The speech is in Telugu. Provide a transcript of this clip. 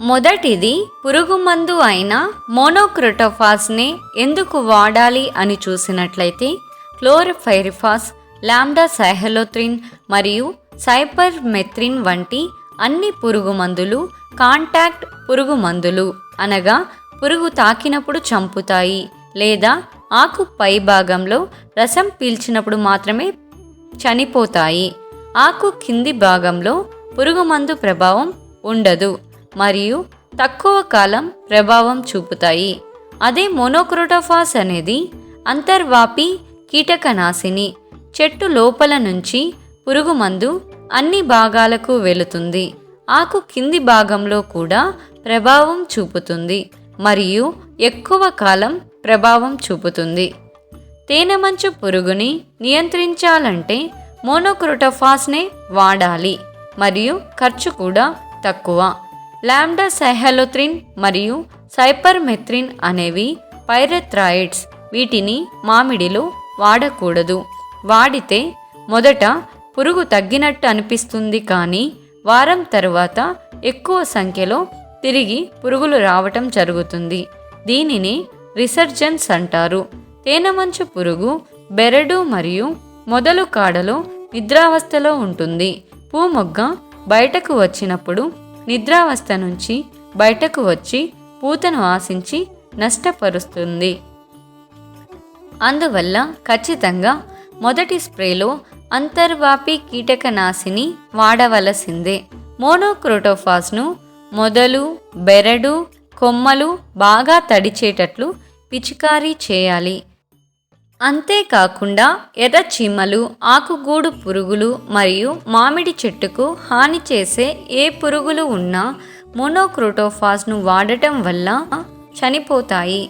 మొదటిది పురుగుమందు అయిన మోనోక్రోటోఫాస్ని ఎందుకు వాడాలి అని చూసినట్లయితే క్లోరిఫైరిఫాస్ లాండా సైహలోత్రిన్ మరియు సైపర్మెత్రిన్ వంటి అన్ని పురుగు మందులు కాంటాక్ట్ పురుగు మందులు అనగా పురుగు తాకినప్పుడు చంపుతాయి లేదా ఆకు పై భాగంలో రసం పీల్చినప్పుడు మాత్రమే చనిపోతాయి. ఆకు కింది భాగంలో పురుగుమందు ప్రభావం ఉండదు. మరియు తక్కువ కాలం ప్రభావం చూపుతాయి. అదే మోనోక్రోటోఫాస్ అనేది అంతర్వాపి కీటకనాశిని చెట్టు లోపల నుంచి పురుగుమందు అన్ని భాగాలకు వెళుతుంది. ఆకు కింది భాగంలో కూడా ప్రభావం చూపుతుంది మరియు ఎక్కువ కాలం ప్రభావం చూపుతుంది. తేనెమంచు పురుగుని నియంత్రించాలంటే మోనోక్రోటోఫాస్నే వాడాలి మరియు ఖర్చు కూడా తక్కువ. లాండా సైహలోత్రిన్ మరియు సైపర్మెత్రిన్ అనేవి పైరెథ్రాయిడ్స్. వీటిని మామిడిలో వాడకూడదు. వాడితే మొదట పురుగు తగ్గినట్టు అనిపిస్తుంది కానీ వారం తరువాత ఎక్కువ సంఖ్యలో తిరిగి పురుగులు రావటం జరుగుతుంది. దీనిని రిసర్జెన్స్ అంటారు. తేనెమంచు పురుగు బెరడు మరియు మొదలు కాడలో నిద్రావస్థలో ఉంటుంది. పూమొగ్గ బయటకు వచ్చినప్పుడు నిద్రావస్థ నుంచి బయటకు వచ్చి పూతను ఆశించి నష్టపరుస్తుంది. అందువల్ల ఖచ్చితంగా మొదటి స్ప్రేలో అంతర్వాపి కీటకనాశిని వాడవలసిందే. మోనోక్రోటోఫాస్ను మొదలు బెరడు కొమ్మలు బాగా తడిచేటట్లు పిచికారీ చేయాలి. అంతేకాకుండా ఎర్రచీమలు ఆకుగూడు పురుగులు మరియు మామిడి చెట్టుకు హాని చేసే ఏ పురుగులు ఉన్నా మోనోక్రోటోఫాస్ను వాడటం వల్ల చనిపోతాయి.